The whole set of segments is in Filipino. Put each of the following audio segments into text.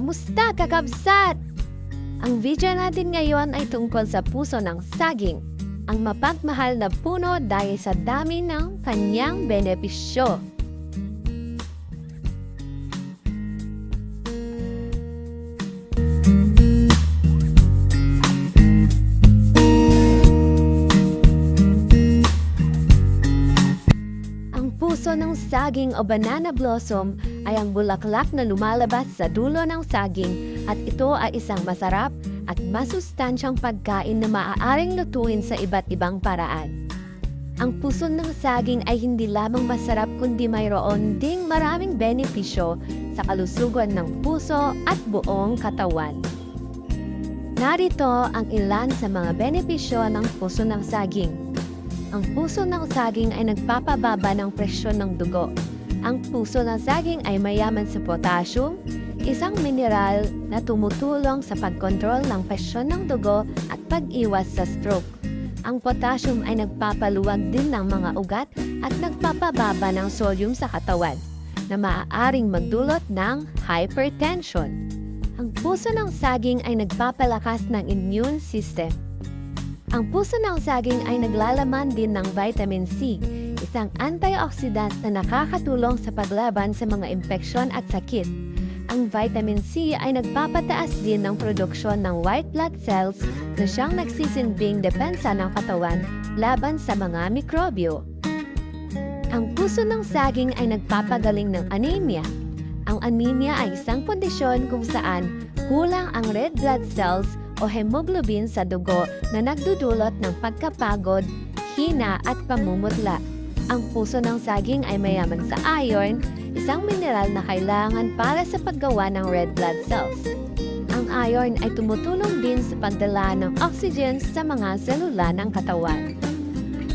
Kamusta kakabsat? Ang video natin ngayon ay tungkol sa puso ng saging, ang mapagmahal na puno dahil sa dami ng kanyang benepisyo. Ang puso ng saging o banana blossom ay ang bulaklak na lumalabas sa dulo ng saging at ito ay isang masarap at masustansyang pagkain na maaaring lutuin sa iba't ibang paraan. Ang puso ng saging ay hindi lamang masarap kundi mayroon ding maraming benepisyo sa kalusugan ng puso at buong katawan. Narito ang ilan sa mga benepisyo ng puso ng saging. Ang puso ng saging ay nagpapababa ng presyon ng dugo. Ang puso ng saging ay mayaman sa potassium, isang mineral na tumutulong sa pagkontrol ng presyon ng dugo at pag-iwas sa stroke. Ang potassium ay nagpapaluwag din ng mga ugat at nagpapababa ng sodium sa katawan na maaaring magdulot ng hypertension. Ang puso ng saging ay nagpapalakas ng immune system. Ang puso ng saging ay naglalaman din ng vitamin C, isang antioxidant na nakakatulong sa paglaban sa mga impeksyon at sakit. Ang vitamin C ay nagpapataas din ng produksyon ng white blood cells na siyang nagsisilbing depensa ng katawan laban sa mga mikrobyo. Ang puso ng saging ay nagpapagaling ng anemia. Ang anemia ay isang kondisyon kung saan kulang ang red blood cells o hemoglobin sa dugo na nagdudulot ng pagkapagod, hina at pamumutla. Ang puso ng saging ay mayaman sa iron, isang mineral na kailangan para sa paggawa ng red blood cells. Ang iron ay tumutulong din sa pagdala ng oxygen sa mga selula ng katawan.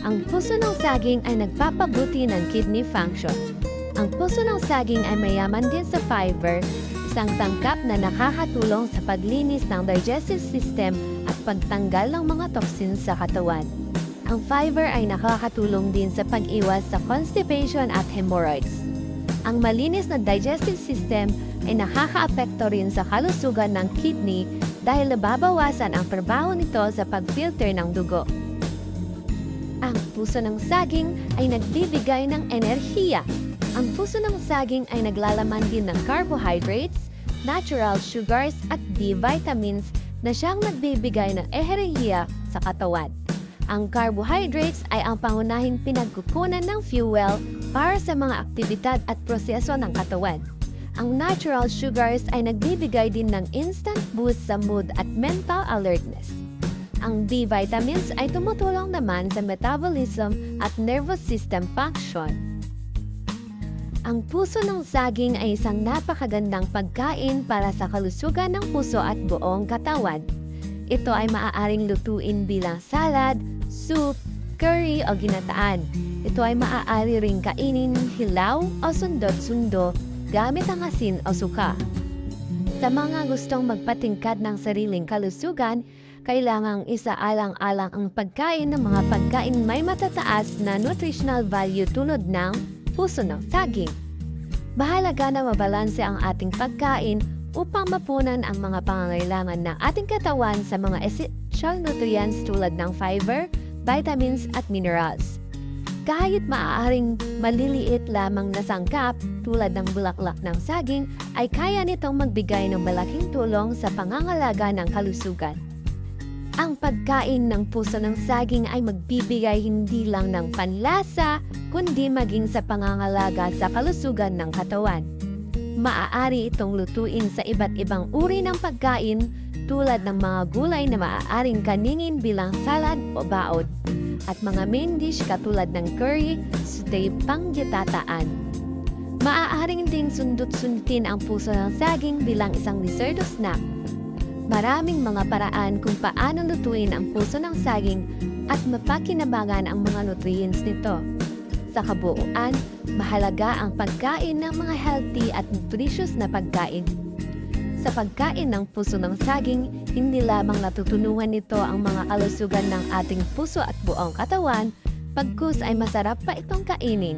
Ang puso ng saging ay nagpapabuti ng kidney function. Ang puso ng saging ay mayaman din sa fiber, isang tangkap na nakakatulong sa paglinis ng digestive system at pagtanggal ng mga toxins sa katawan. Ang fiber ay nakakatulong din sa pag-iwas sa constipation at hemorrhoids. Ang malinis na digestive system ay nakakaapekto rin sa kalusugan ng kidney dahil nababawasan ang trabaho nito sa pag-filter ng dugo. Ang puso ng saging ay nagbibigay ng enerhiya. Ang puso ng saging ay naglalaman din ng carbohydrates, natural sugars at B vitamins na siyang nagbibigay ng enerhiya sa katawan. Ang carbohydrates ay ang pangunahing pinagkukunan ng fuel para sa mga aktibidad at proseso ng katawan. Ang natural sugars ay nagbibigay din ng instant boost sa mood at mental alertness. Ang B vitamins ay tumutulong naman sa metabolism at nervous system function. Ang puso ng saging ay isang napakagandang pagkain para sa kalusugan ng puso at buong katawan. Ito ay maaaring lutuin bilang salad, soup, curry o ginataan. Ito ay maaari ring kainin hilaw o sundot-sundo gamit ang asin o suka. Sa mga gustong magpatingkad ng sariling kalusugan, kailangang isaalang-alang ang pagkain ng mga pagkain may matataas na nutritional value tulad ng puso ng saging. Bahalaga na mabalanse ang ating pagkain upang mapunan ang mga pangangailangan ng ating katawan sa mga essential nutrients tulad ng fiber, vitamins at minerals. Kahit maaaring maliliit lamang na sangkap tulad ng bulaklak ng saging, ay kaya nitong magbigay ng malaking tulong sa pangangalaga ng kalusugan. Ang pagkain ng puso ng saging ay magbibigay hindi lang ng panlasa, kundi maging sa pangangalaga sa kalusugan ng katawan. Maaari itong lutuin sa iba't ibang uri ng pagkain tulad ng mga gulay na maaaring kaningin bilang salad o baod at mga main dish katulad ng curry, stay panggitataan. Maaaring ding sundot-sundutin ang puso ng saging bilang isang dessert o snack. Maraming mga paraan kung paano lutuin ang puso ng saging at mapakinabangan ang mga nutrients nito. Sa kabuuan, mahalaga ang pagkain ng mga healthy at nutritious na pagkain. Sa pagkain ng puso ng saging, hindi lamang natutunuhan nito ang mga kalusugan ng ating puso at buong katawan, pagkus ay masarap pa itong kainin.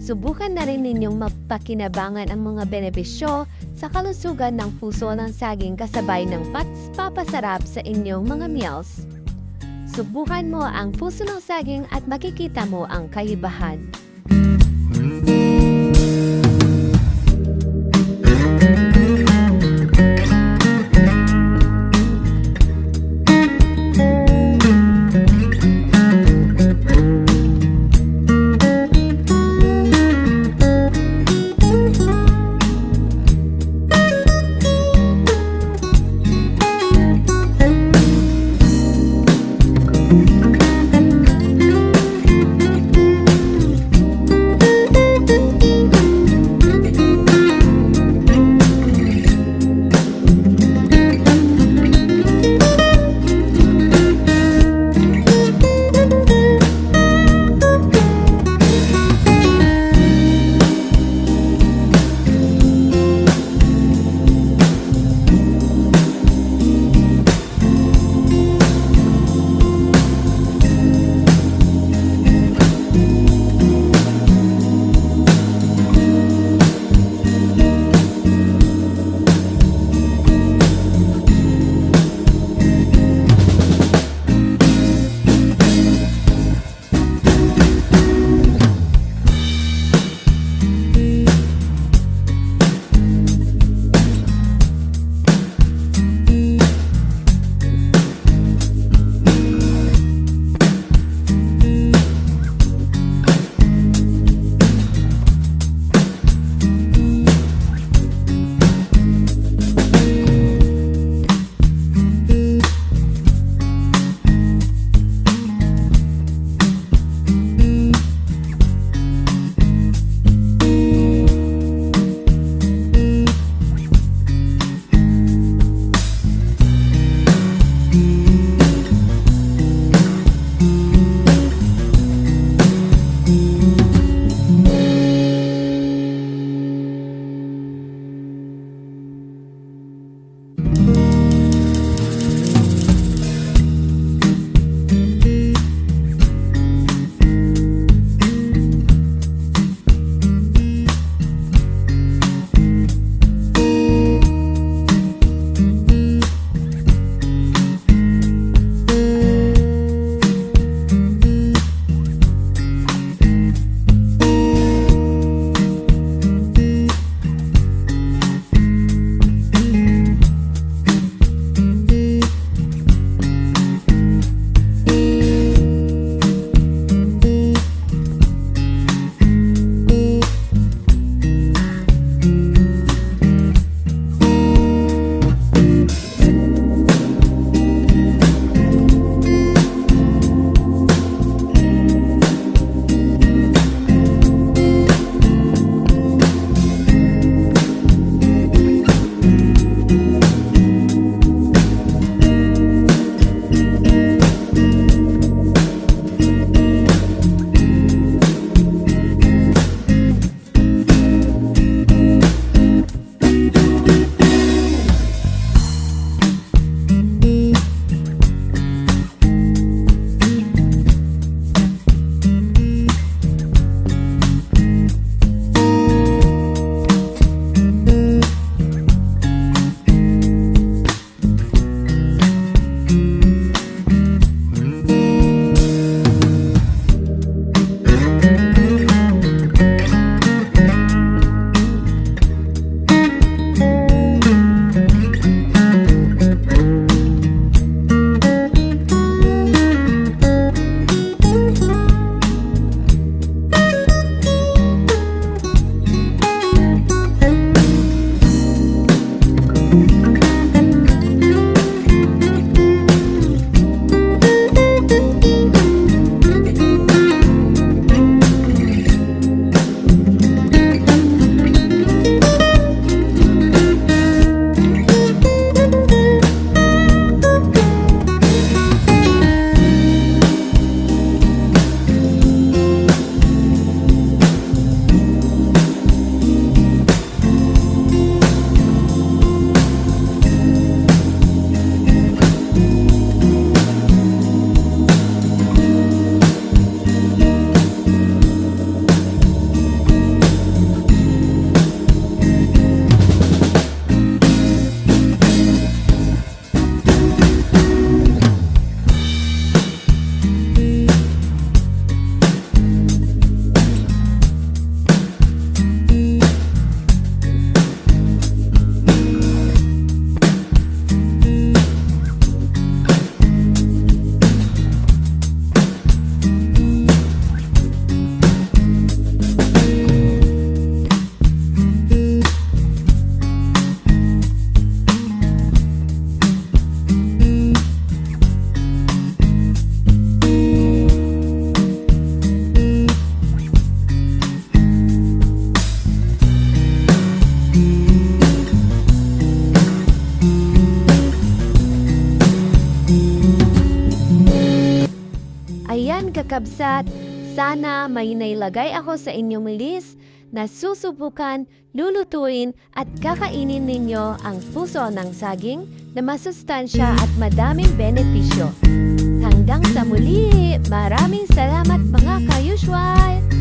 Subukan na rin ninyong mapakinabangan ang mga benepisyo sa kalusugan ng puso ng saging kasabay ng pats papasarap sa inyong mga meals. Subukan mo ang puso ng saging at makikita mo ang kaibahan. Kabsat, sana may nailagay ako sa inyong list na susubukan, lulutuin at kakainin ninyo ang puso ng saging na masustansya at madaming benepisyo. Hanggang sa muli, maraming salamat mga ka-usual!